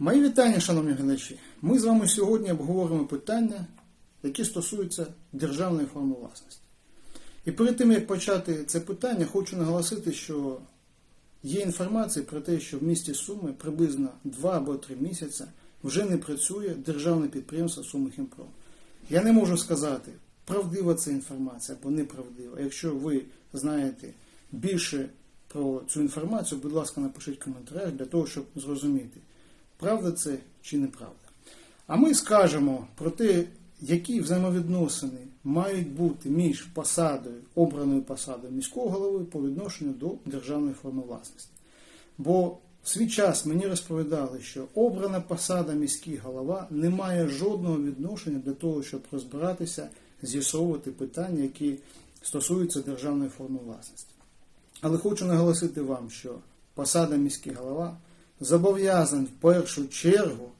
Мої вітання, шановні глядачі. Ми з вами сьогодні обговоримо питання, які стосуються державної форми власності. І перед тим, як почати це питання, хочу наголосити, що є інформація про те, що в місті Суми приблизно 2 або 3 місяці вже не працює державне підприємство Суми Хімпром. Я не можу сказати, правдива це інформація або неправдива. Якщо ви знаєте більше про цю інформацію, будь ласка, напишіть в коментарях для того, щоб зрозуміти, правда це чи неправда. А ми скажемо про те, які взаємовідносини мають бути між посадою, обраною посадою міського голови по відношенню до державної форми власності. Бо в свій час мені розповідали, що обрана посада міський голова не має жодного відношення для того, щоб розбиратися, з'ясовувати питання, які стосуються державної форми власності. Але хочу наголосити вам, що посада міський голова зобов'язаний в першу чергу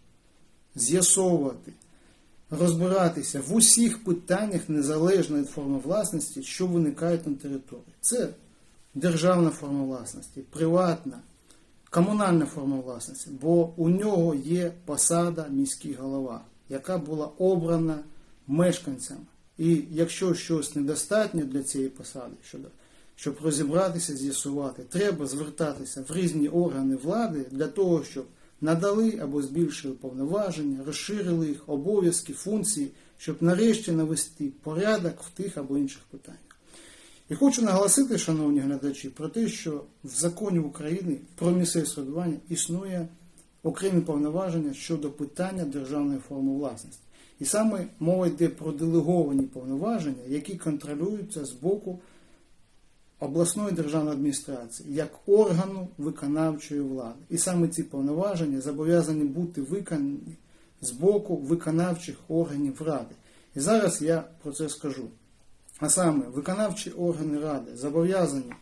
з'ясовувати, розбиратися в усіх питаннях незалежно від форми власності, що виникають на території. Це державна форма власності, приватна, комунальна форма власності, бо у нього є посада міський голова, яка була обрана мешканцями. І якщо щось недостатньо для цієї посади, щодо щоб розібратися, з'ясувати, треба звертатися в різні органи влади для того, щоб надали або збільшили повноваження, розширили їх обов'язки, функції, щоб нарешті навести порядок в тих або інших питаннях. І хочу наголосити, шановні глядачі, про те, що в законі України про місцеве самоврядування існує окремі повноваження щодо питання державної форми власності. І саме мова йде про делеговані повноваження, які контролюються з боку обласної державної адміністрації як органу виконавчої влади. І саме ці повноваження зобов'язані бути виконані з боку виконавчих органів ради. І зараз я про це скажу. А саме, виконавчі органи ради зобов'язані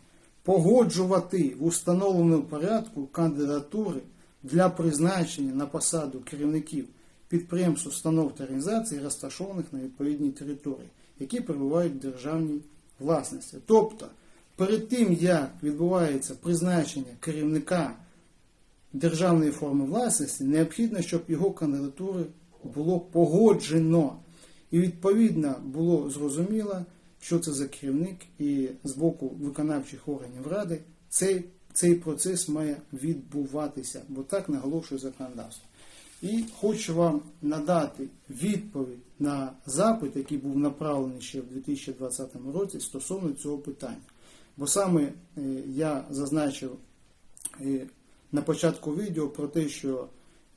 погоджувати в установленому порядку кандидатури для призначення на посаду керівників підприємств, установ та організацій, розташованих на відповідній території, які перебувають в державній власності. Тобто, перед тим, як відбувається призначення керівника державної форми власності, необхідно, щоб його кандидатури було погоджено. І відповідно було зрозуміло, що це за керівник, і з боку виконавчих органів ради цей, цей процес має відбуватися, бо так наголошує законодавство. І хочу вам надати відповідь на запит, який був направлений ще в 2020 році стосовно цього питання. Бо саме е, я зазначив е, на початку відео про те, що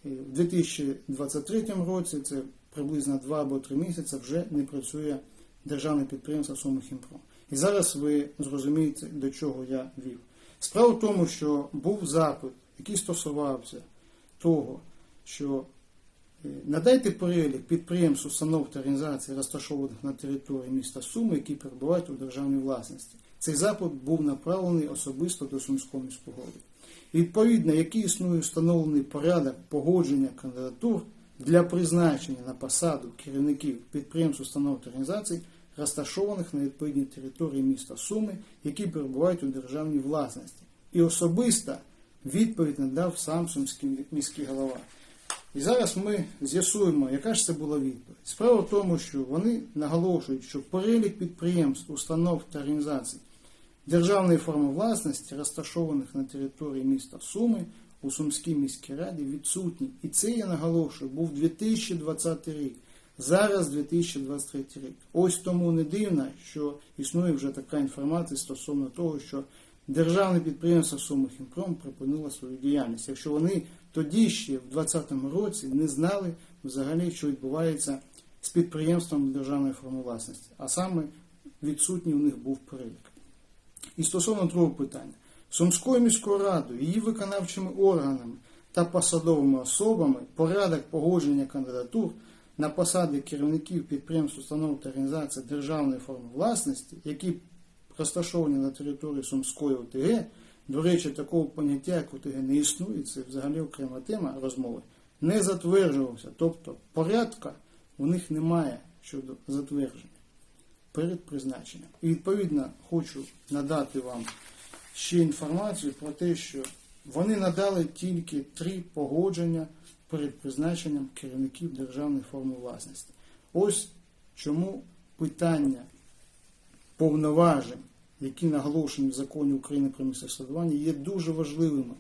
е, в 2023 році, це приблизно 2 або 3 місяці, вже не працює державне підприємство Сумихімпром. І зараз ви зрозумієте, до чого я вів. Справа в тому, що був запит, який стосувався того, що надайте перелік підприємств, установ та організацій, розташованих на території міста Суми, які перебувають у державній власності. Цей запит був направлений особисто до Сумського міського голови. Відповідно, який існує встановлений порядок погодження кандидатур для призначення на посаду керівників підприємств, установ та організацій, розташованих на відповідній території міста Суми, які перебувають у державній власності. І особисто відповідь надав сам Сумський міський голова. І зараз ми з'ясуємо, яка ж це була відповідь. Справа в тому, що вони наголошують, що перелік підприємств, установ та організацій державної форми власності, розташованих на території міста Суми у Сумській міській раді, відсутні. І це я наголошую, був 2020 рік. Зараз 2023 рік. Ось тому не дивно, що існує вже така інформація стосовно того, що державне підприємство Сумихімпром припинило свою діяльність. Якщо вони тоді ще в 2020 році не знали взагалі, що відбувається з підприємством державної форми власності, а саме відсутній у них був перелік. І стосовно другого питання, Сумською міською радою, її виконавчими органами та посадовими особами порядок погодження кандидатур на посади керівників підприємств, установ та організацій державної форми власності, які розташовані на території Сумської ОТГ, до речі, такого поняття, як ОТГ, не існує, це взагалі окрема тема розмови, не затверджувався. Тобто порядка у них немає щодо затвердження перед призначенням. І відповідно хочу надати вам ще інформацію про те, що вони надали тільки три погодження перед призначенням керівників державної форми власності. Ось чому питання повноважень, які наголошені в законі України про місцеве є дуже важливими.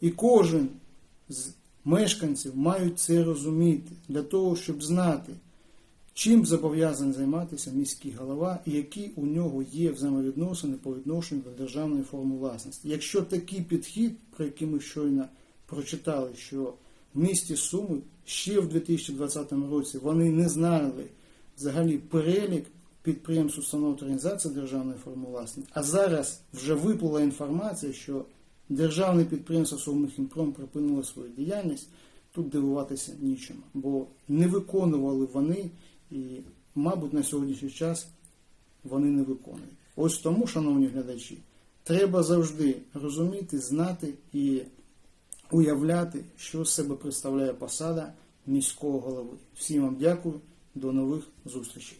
І кожен з мешканців мають це розуміти для того, щоб знати, чим зобов'язаний займатися міський голова і які у нього є взаємовідносини по відношенню до державної форми власності. Якщо такий підхід, про який ми щойно прочитали, що в місті Суми ще в 2020 році вони не знали взагалі перелік підприємств, установ та організацій державної форми власності, а зараз вже виплила інформація, що державне підприємство Сумихімпром припинило свою діяльність, тут дивуватися нічому, бо не виконували вони і, мабуть, на сьогоднішній час вони не виконують. Ось тому, шановні глядачі, треба завжди розуміти, знати і уявляти, що з себе представляє посада міського голови. Всім вам дякую, до нових зустрічей.